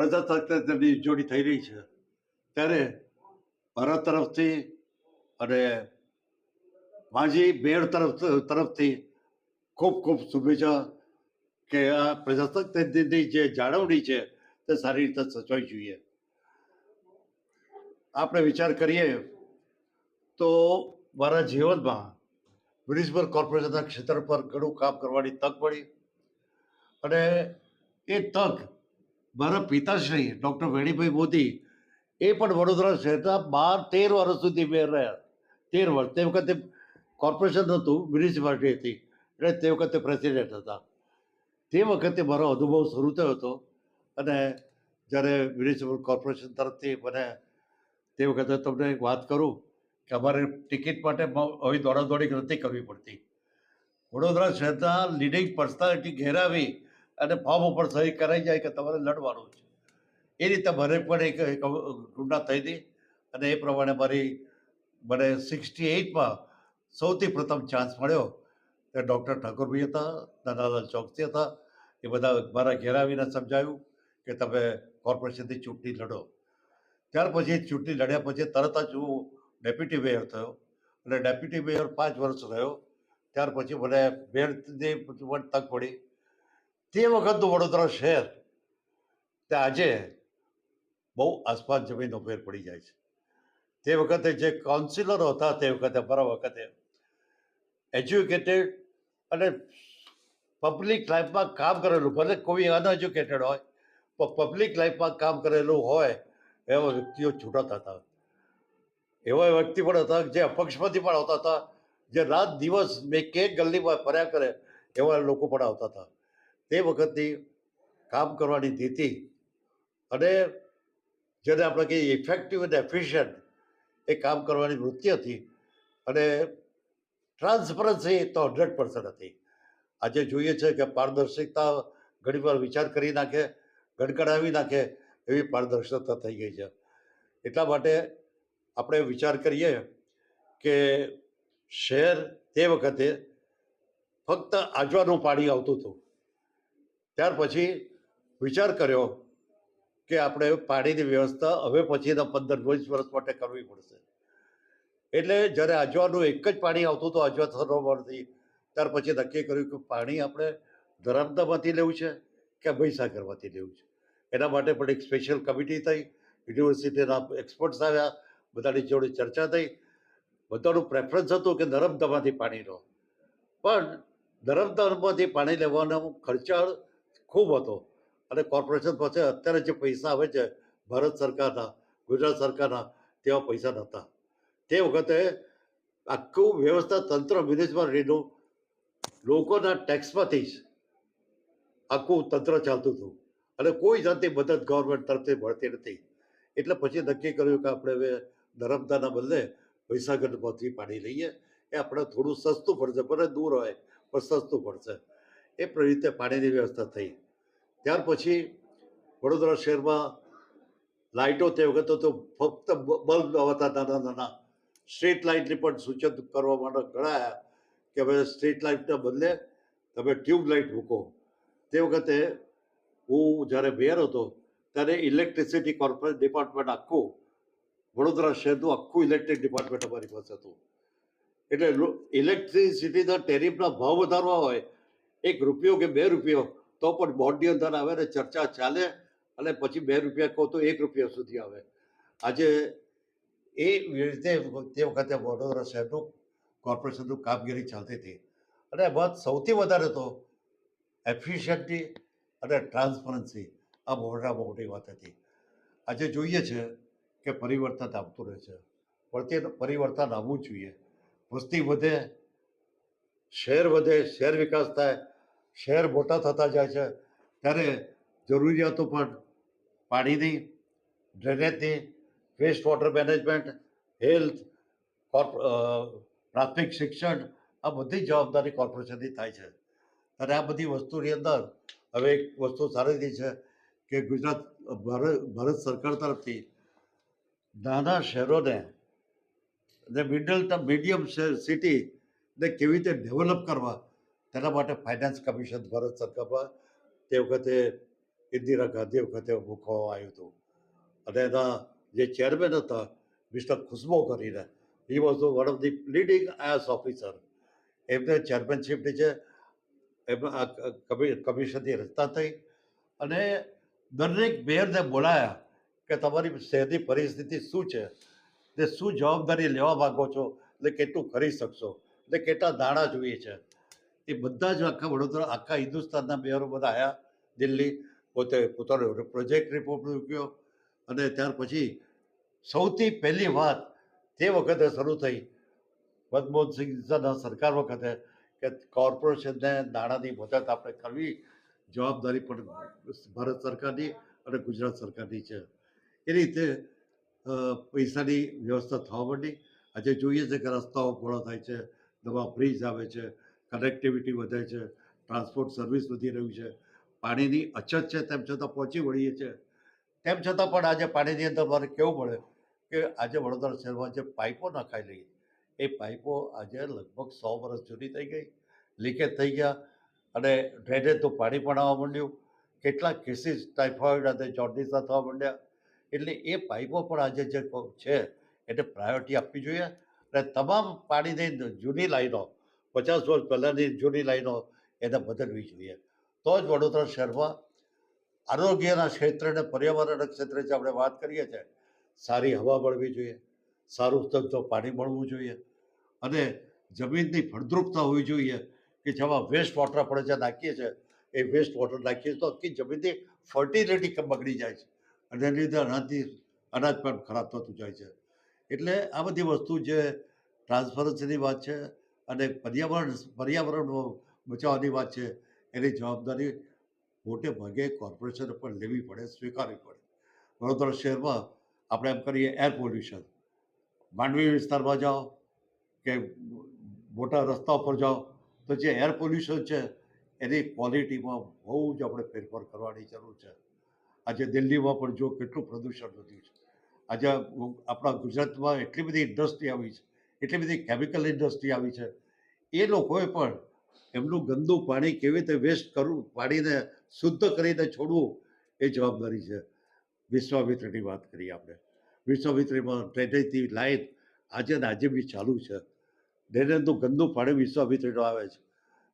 પ્રજાસત્તાક જોડી થઈ રહી છે. ત્યારે ભારત તરફથી અને માજી મેયર તરફ, તરફથી ખૂબ ખૂબ શુભેચ્છા કે આ પ્રજાસત્તાક જે જાળવણી છે તે સારી રીતે સચવાઈ જોઈએ. આપણે વિચાર કરીએ તો મારા જીવનમાં મ્યુનિસિપલ કોર્પોરેશનના ક્ષેત્ર પર ઘણું કામ કરવાની તક મળી અને એ તક મારા પિતાશ્રી ડૉક્ટર વેણીભાઈ મોદી, એ પણ વડોદરા શહેરના બાર તેર વર્ષ સુધી મેયર રહ્યા. તેર વર્ષ તે વખતે કોર્પોરેશન નહોતું મ્યુનિસિપાલિટી હતી, એટલે તે વખતે પ્રેસિડેન્ટ હતા. તે વખતે મારો અનુભવ શરૂ થયો હતો અને જ્યારે મ્યુનિસિપલ કોર્પોરેશન તરફથી મને તે વખતે તમને એક વાત કરું કે અમારે ટિકિટ માટે હવે દોડાદોડી નથી કરવી પડતી. વડોદરા શહેરના લીડિંગ પર્સનાલિટી ઘેરાવી અને ફોર્મ ઉપર સહી કરાઈ જાય કે તમારે લડવાનું છે. એ રીતે મને પણ એક ઘટના થઈ હતી અને એ પ્રમાણે મારી મને સિક્સટી એઇટમાં સૌથી પ્રથમ ચાન્સ મળ્યો. તે ડૉક્ટર ઠાકોરભાઈ હતા, નાનાલાલ ચોકસી હતા. એ બધા મારા ઘેર આવીને સમજાવ્યું કે તમે કોર્પોરેશનથી ચૂંટણી લડો. ત્યાર પછી ચૂંટણી લડ્યા પછી તરત જ હું ડેપ્યુટી મેયર થયો અને ડેપ્યુટી મેયર પાંચ વર્ષ રહ્યો. ત્યાર પછી મને મેયરની પણ તક પડી તે વખતનું વડોદરા શહેર, તે આજે બહુ આસપાસ જમીનનો ફેર પડી જાય છે. તે વખતે જે કાઉન્સિલરો હતા, તે વખતે અમારા વખતે એજ્યુકેટેડ અને પબ્લિક લાઈફમાં કામ કરેલું, ભલે કોઈ અનએજ્યુકેટેડ હોય, પણ પબ્લિક લાઈફમાં કામ કરેલું હોય, એવા વ્યક્તિઓ છૂટાતા હતા. એવા વ્યક્તિ પણ હતા જે અપક્ષમાંથી પણ આવતા હતા, જે રાત દિવસ મેં કે ગલ્લીમાં ફર્યા કરે, એવા લોકો પણ આવતા હતા. તે વખતની કામ કરવાની નીતિ અને જેને આપણે કહીએ ઇફેક્ટિવ અને એફિશિયન્ટ એ કામ કરવાની વૃત્તિ હતી અને ટ્રાન્સપરન્સી તો હંડ્રેડ પર્સન્ટ હતી. આજે જોઈએ છે કે પારદર્શિકતા ઘણીવાર વિચાર કરી નાખે ગડગડાવી નાખે એવી પારદર્શકતા થઈ ગઈ છે. એટલા માટે આપણે વિચાર કરીએ કે શહેર તે વખતે ફક્ત આજવાનું પાણી આવતું હતું. ત્યાર પછી વિચાર કર્યો કે આપણે પાણીની વ્યવસ્થા હવે પછીના પંદર વીસ વર્ષ માટે કરવી પડશે. એટલે જ્યારે આજવાનું એક જ પાણી આવતું હતું આજવા સરોવરથી ત્યાર પછી નક્કી કર્યું કે પાણી આપણે ધરમદામાંથી લેવું છે કે મહીસાગરમાંથી લેવું છે. એના માટે પણ એક સ્પેશિયલ કમિટી થઈ યુનિવર્સિટીના એક્સપર્ટ્સ આવ્યા, બધાની જોડે ચર્ચા થઈ. બધાનું પ્રેફરન્સ હતું કે નર્મદામાંથી પાણી લો. પણ નર્મદામાંથી પાણી લેવાનો ખર્ચાળ ખૂબ હતો. અને કોર્પોરેશન પાસે અત્યારે જે પૈસા આવે છે, ભારત સરકારના, ગુજરાત સરકારના, તેવા પૈસા નહોતા. તે વખતે આખું વ્યવસ્થા તંત્ર વિદેશમાં મ્યુનિસિપાલિટીનું લોકોના ટેક્સમાંથી જ આખું તંત્ર ચાલતું હતું. અને કોઈ જાતની મદદ ગવર્મેન્ટ તરફથી મળતી નથી. એટલે પછી નક્કી કર્યું કે આપણે હવે નર્મદાના બદલે મહીસાગરમાંથી પાણી લઈએ. એ આપણે થોડું સસ્તું પડશે, ભલે દૂર હોય, પણ સસ્તું પડશે. એ રીતે પાણીની વ્યવસ્થા થઈ. ત્યાર પછી વડોદરા શહેરમાં લાઇટો તે વખતે તો ફક્ત બલ્બ હતા નાના નાના સ્ટ્રીટ લાઇટની પણ સૂચન કરવા માટે ગણાયા કે હવે સ્ટ્રીટ લાઇટના બદલે તમે ટ્યુબલાઇટ મૂકો. તે વખતે હું જ્યારે મેયર હતો ત્યારે ઇલેક્ટ્રિસિટી કોર્પોરેટ ડિપાર્ટમેન્ટ આખું વડોદરા શહેરનું આખું ઇલેક્ટ્રિક ડિપાર્ટમેન્ટ અમારી પાસે હતું. એટલે ઇલેક્ટ્રિસિટીના ટેરિફના ભાવ વધારવા હોય એક રૂપિયો કે બે રૂપિયો, તો પણ બોર્ડની અંદર આવે ને ચર્ચા ચાલે અને પછી બે રૂપિયા કહો તો એક રૂપિયા સુધી આવે. આજે એ રીતે તે વખતે વડોદરા શહેરનું કોર્પોરેશનનું કામગીરી ચાલતી હતી. અને એમાં સૌથી વધારે તો એફિશિયન્ટી અને ટ્રાન્સપરન્સી આ મોટામાં મોટી વાત હતી. આજે જોઈએ છે કે પરિવર્તન આવતું રહે છે. પણ પરિવર્તન આવવું જોઈએ. વસ્તી વધે, શહેર વધે, શહેર વિકાસ થાય શહેર મોટા થતા જાય છે, ત્યારે જરૂરિયાતો પણ પાણીની, ડ્રેનેજની waste water management health corp પ્રાથમિક શિક્ષણ, આ બધી જવાબદારી કોર્પોરેશનની થાય છે. અને આ બધી વસ્તુની અંદર હવે એક વસ્તુ સારી રીતે છે કે ગુજરાત, ભારત ભારત સરકાર તરફથી નાના શહેરોને ને મિડલ મીડિયમ સિટીને કેવી રીતે ડેવલપ કરવા તેના માટે ફાઇનાન્સ કમિશન ભારત સરકારમાં તે વખતે ઇન્દિરા ગાંધી વખતે મૂકવામાં આવ્યું હતું. અને એના જે ચેરમેન હતા, મિસ્ટર ખુશ્બો કરીને he was one of the leading IS officer એમને ચેરમેનશીપની છે એમના કમિશનની રચના થઈ અને દરેક મેયરને બોલાયા કે તમારી શહેરની પરિસ્થિતિ શું છે? ને શું જવાબદારી લેવા માગો છો? એટલે કેટલું કરી શકશો? એટલે કેટલા દાણા જોઈએ છે? એ બધા જ આખા વડોદરા, આખા હિન્દુસ્તાનના મેયરો બધા આવ્યા દિલ્હી, પોતે પોતાનો પ્રોજેક્ટ રિપોર્ટ મૂક્યો અને ત્યાર પછી સૌથી પહેલી વાત તે વખતે શરૂ થઈ મનમોહનસિંહના સરકાર વખતે કે કોર્પોરેશનને નાણાંની મદદ આપણે કરવી, જવાબદારી પણ ભારત સરકારની અને ગુજરાત સરકારની છે. એ રીતે પૈસાની વ્યવસ્થા થવા માંડી. આજે જોઈએ છે કે રસ્તાઓ પહોળા થાય છે, નવા બ્રિજ આવે છે કનેક્ટિવિટી વધે છે ટ્રાન્સપોર્ટ સર્વિસ વધી રહ્યું છે, પાણીની અછત છે તેમ છતાં પહોંચી વળીએ છીએ તેમ છતાં પણ આજે પાણીની અંદર મારે કેવું પડે કે આજે વડોદરા શહેરમાં જે પાઇપો નખાયેલી એ પાઇપો આજે લગભગ સો વર્ષ જૂની થઈ ગઈ, લીકેજ થઈ ગયા અને ડ્રેનેજનું પાણી પણ આવવા માંડ્યું. કેટલાક કેસીસ ટાઇફોઇડ અને જોન્ડિસના થવા માંડ્યા. એટલે એ પાઇપો પણ આજે જે છે, એને પ્રાયોરિટી આપવી જોઈએ. અને તમામ પાણીની જૂની લાઈનો પચાસ વર્ષ પહેલાંની જૂની લાઈનો એને બદલવી જોઈએ. તો જ વડોદરા શહેરમાં આરોગ્યના ક્ષેત્રે અને પર્યાવરણના ક્ષેત્રે જે આપણે વાત કરીએ છીએ, સારી હવા મળવી જોઈએ, સારું તત્વ પાણી મળવું જોઈએ અને જમીનની ફળદ્રુપતા હોવી જોઈએ કે જેમાં વેસ્ટ વોટર આપણે જે નાખીએ છીએ, એ વેસ્ટ વોટર નાખીએ તો આખી જમીનની ફર્ટિલિટી બગડી જાય છે અને એની લીધે અનાજની, અનાજ પણ ખરાબ થતું જાય છે. એટલે આ બધી વસ્તુ જે ટ્રાન્સપરન્સીની વાત છે અને પર્યાવરણ પર્યાવરણ બચાવવાની વાત છે, એની જવાબદારી મોટે ભાગે કોર્પોરેશન પણ લેવી પડે, સ્વીકારવી પડે. વડોદરા શહેરમાં આપણે એમ કરીએ એર પોલ્યુશન માંડવી વિસ્તારમાં જાઓ કે મોટા રસ્તા ઉપર જાઓ, તો જે એર પોલ્યુશન છે, એની ક્વોલિટીમાં બહુ જ આપણે ફેરફાર કરવાની જરૂર છે. આજે દિલ્હીમાં પણ જો કેટલું પ્રદૂષણ વધ્યું છે. આજે આપણા ગુજરાતમાં એટલી બધી ઇન્ડસ્ટ્રી આવી છે એટલી બધી કેમિકલ ઇન્ડસ્ટ્રી આવી છે. એ લોકોએ પણ એમનું ગંદુ પાણી કેવી રીતે વેસ્ટ કરવું, પાણીને શુદ્ધ કરીને છોડવું એ જવાબદારી છે. વિશ્વામિત્રની વાત કરીએ આપણે. વિશ્વામિત્રીમાં ડ્રેનેજની લાઈન આજે ને આજે બી ચાલુ છે. ડ્રેનેજનું ગંદુ પાણી વિશ્વામિત્રીનું આવે છે.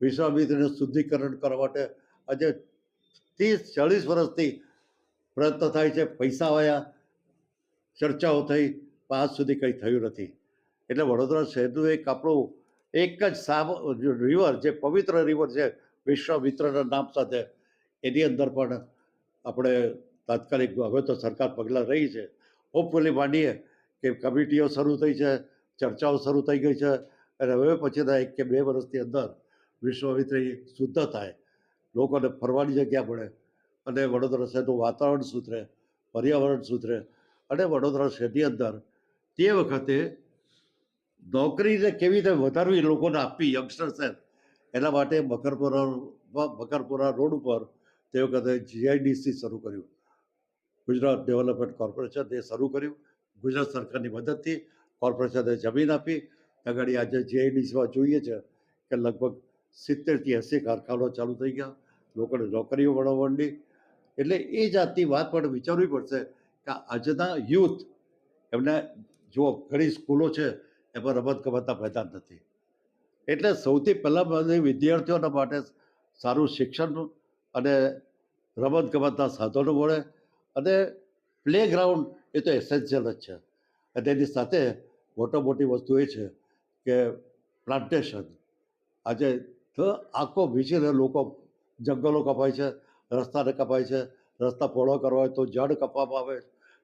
વિશ્વામિત્રીને શુદ્ધિકરણ કરવા માટે આજે ત્રીસ, ચાલીસ વર્ષથી પ્રયત્ન થાય છે. પૈસા આવ્યા ચર્ચાઓ થઈ, પણ આજ સુધી કંઈ થયું નથી. એટલે વડોદરા શહેરનું એક આપણું એક જ સામ રિવર જે પવિત્ર રિવર છે, વિશ્વામિત્રના નામ સાથે. એની અંદર પણ આપણે તાત્કાલિક હવે તો સરકાર પગલાં રહી છે. હોપફુલી માંડીએ કે કમિટીઓ શરૂ થઈ છે, ચર્ચાઓ શરૂ થઈ ગઈ છે, અને હવે પછીના એક કે બે વર્ષની અંદર વિશ્વામિત્રી શુદ્ધ થાય. લોકોને ફરવાની જગ્યા મળે, અને વડોદરા શહેરનું વાતાવરણ સુધરે, પર્યાવરણ સુધરે, અને વડોદરા શહેરની અંદર તે વખતે નોકરીને કેવી રીતે વધારવી લોકોને આપવી યંગસ્ટર્સને એના માટે મકરપુરા મકરપુરા રોડ ઉપર તે વખતે જીઆઈડીસી શરૂ કર્યું. ગુજરાત ડેવલપમેન્ટ કોર્પોરેશન એ શરૂ કર્યું. ગુજરાત સરકારની મદદથી કોર્પોરેશને જમીન આપી. આગળ આજે જીઆઈડીસીમાં જોઈએ છે કે લગભગ સિત્તેરથી એંસી કારખાનાઓ ચાલુ થઈ ગયા. લોકોને નોકરીઓ મળવા માંડી. એટલે એ જાતની વાત પણ વિચારવી પડશે કે આજના યુથ એમને જો ઘણી સ્કૂલો છે એમાં રમત ગમતના મેદાન નથી. એટલે સૌથી પહેલાં મને વિદ્યાર્થીઓના માટે સારું શિક્ષણ અને રમત ગમતના સાધનો મળે અને પ્લેગ્રાઉન્ડ એ તો એસેન્શિયલ જ છે. અને એની સાથે મોટા મોટી વસ્તુ એ છે કે પ્લાન્ટેશન આજે આખો વિચીને લોકો જંગલો કપાય છે, રસ્તાને કપાય છે, રસ્તા પહોળો કરવા હોય તો જળ કપવામાં આવે.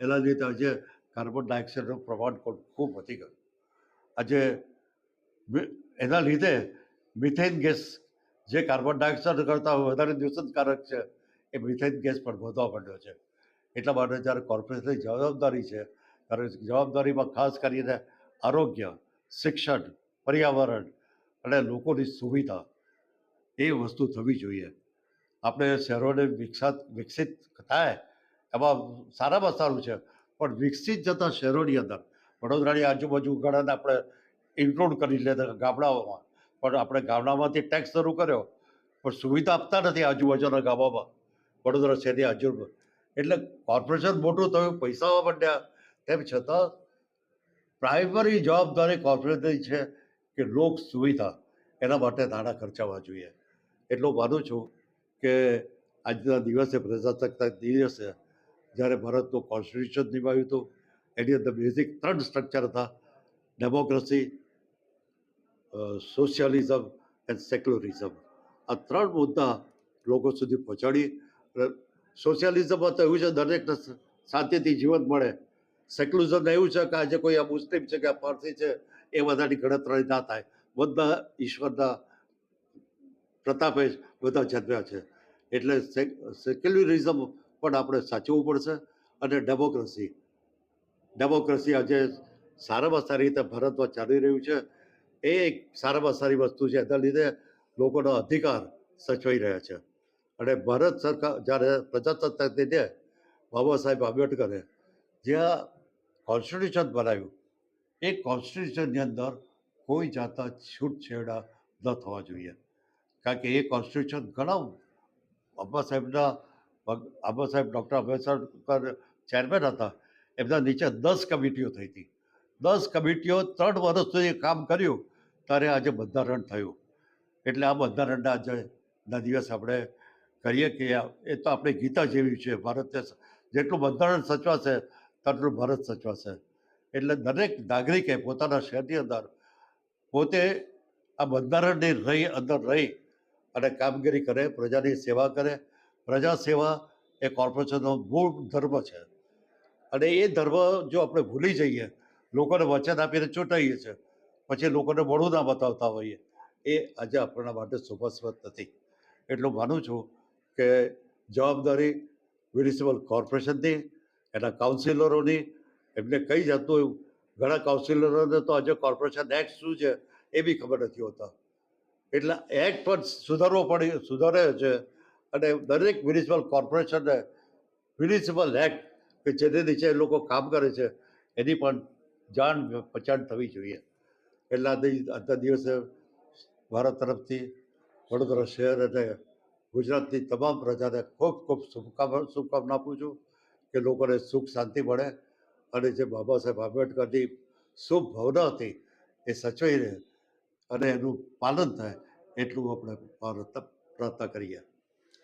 એના લીધે આજે કાર્બન ડાયોક્સાઇડનું પ્રમાણ ખૂબ વધી ગયું. આજે એના લીધે મિથેન ગેસ જે કાર્બન ડાયોક્સાઇડ કરતાં વધારે નુકસાનકારક છે, એ મિથેન ગેસ પણ વધવા માંડ્યો છે. એટલા માટે જ્યારે કોર્પોરેશનની જવાબદારી છે, ત્યારે જવાબદારીમાં ખાસ કરીને આરોગ્ય, શિક્ષણ, પર્યાવરણ અને લોકોની સુવિધા એ વસ્તુ થવી જોઈએ. આપણે શહેરોને વિકસાત, વિકસિત થાય એમાં સારામાં સારું છે, પણ વિકસિત જતા શહેરોની અંદર વડોદરાની આજુબાજુ ઘણાને આપણે ઇન્ક્લુડ કરી લેતા ગામડાઓમાં. પણ આપણે ગામડામાંથી ટેક્સ શરૂ કર્યો, પણ સુવિધા આપતા નથી આજુબાજુના ગામોમાં. વડોદરા શહેરની આજુબાજુ એટલે કોર્પોરેશન મોટું થયું પૈસા માંડ્યા તેમ છતાં પ્રાઇમરી જવાબદારી કોર્પોરેશનની છે કે લોક સુવિધા. એના માટે નાણાં ખર્ચાવા જોઈએ. એટલું માનું છું કે આજના દિવસે પ્રજાસત્તાક દિવસે જ્યારે ભારતનું કોન્સ્ટિટ્યુશન નિભાવ્યું હતું એની અંદર બેઝિક ત્રણ સ્ટ્રક્ચર હતા. ડેમોક્રેસી સોશિયાલિઝમ એન્ડ સેક્યુલરિઝમ આ ત્રણ મુદ્દા લોકો સુધી પહોંચાડી. સોશિયાલિઝમમાં તો એવું છે દરેકને શાંતિથી જીવન મળે. સેક્યુલરિઝમ એવું છે કે આજે કોઈ આ મુસ્લિમ છે કે આ પારસી છે, એ બધાની ગણતરી ના થાય. બધા ઈશ્વરના પ્રતાપે જ બધા જન્મ્યા છે. એટલે સેક્યુલરિઝમ પણ આપણે સાચવવું પડશે અને ડેમોક્રેસી ડેમોક્રેસી આજે સારામાં સારી રીતે ભારતમાં ચાલી રહ્યું છે. એ એક સારામાં સારી વસ્તુ છે. એના લીધે લોકોનો અધિકાર સચવાઈ રહ્યા છે. અને ભારત સરકાર જ્યારે પ્રજાસત્તાક દિને બાબા સાહેબ આંબેડકરે જ્યાં કોન્સ્ટિટ્યુશન બનાવ્યું, એ કોન્સ્ટિટ્યુશનની અંદર કોઈ જાતના છૂટછેડા ન થવા જોઈએ. કારણ કે એ કોન્સ્ટિટ્યુશન ઘણા બાબા સાહેબના બાબા સાહેબ ડૉક્ટર આંબેડકર ચેરમેન હતા. એમના નીચે દસ કમિટીઓ થઈ હતી. દસ કમિટીઓ ત્રણ વર્ષ સુધી કામ કર્યું, ત્યારે આજે બંધારણ થયું. એટલે આ બંધારણના આજે ના દિવસ આપણે કરીએ કે એ તો આપણે ગીતા જેવી છે, ભારત જેટલું બંધારણ સચવાશે, તેટલું ભારત સચવાશે. એટલે દરેક નાગરિકે પોતાના શહેરની અંદર પોતે આ બંધારણની રહી, અંદર રહી અને કામગીરી કરે, પ્રજાની સેવા કરે. પ્રજા સેવા એ કોર્પોરેશનનો મૂળ ધર્મ છે. અને એ ધર્મ જો આપણે ભૂલી જઈએ, લોકોને વચન આપીને ચૂંટાઈએ છીએ, પછી લોકોને મોડું ના બતાવતા હોઈએ, એ આજે આપણા માટે શોભાસ્પદ નથી. એટલું માનું છું કે જવાબદારી મ્યુનિસિપલ કોર્પોરેશનની, એના કાઉન્સિલરોની, એમને કઈ જાતનું ઘણા કાઉન્સિલરોને તો આજે કોર્પોરેશન એક્ટ શું છે, એ બી ખબર નથી હોતા. એટલે એક્ટ પણ સુધારવો પડી, સુધારે છે, અને દરેક મ્યુનિસિપલ કોર્પોરેશનને મ્યુનિસિપલ એક્ટ કે જેને નીચે એ લોકો કામ કરે છે, એની પણ જાણ પછાણ થવી જોઈએ. એટલા આજની દિવસે ભારત તરફથી વડોદરા શહેર અને ગુજરાતની તમામ પ્રજાને ખૂબ ખૂબ શુભકામના શુભકામના આપું છું કે લોકોને સુખ શાંતિ મળે અને જે બાબા સાહેબ આંબેડકરની શુભ ભાવના હતી એ રહે અને એનું પાલન થાય એટલું આપણે પ્રયત્ન કરીએ.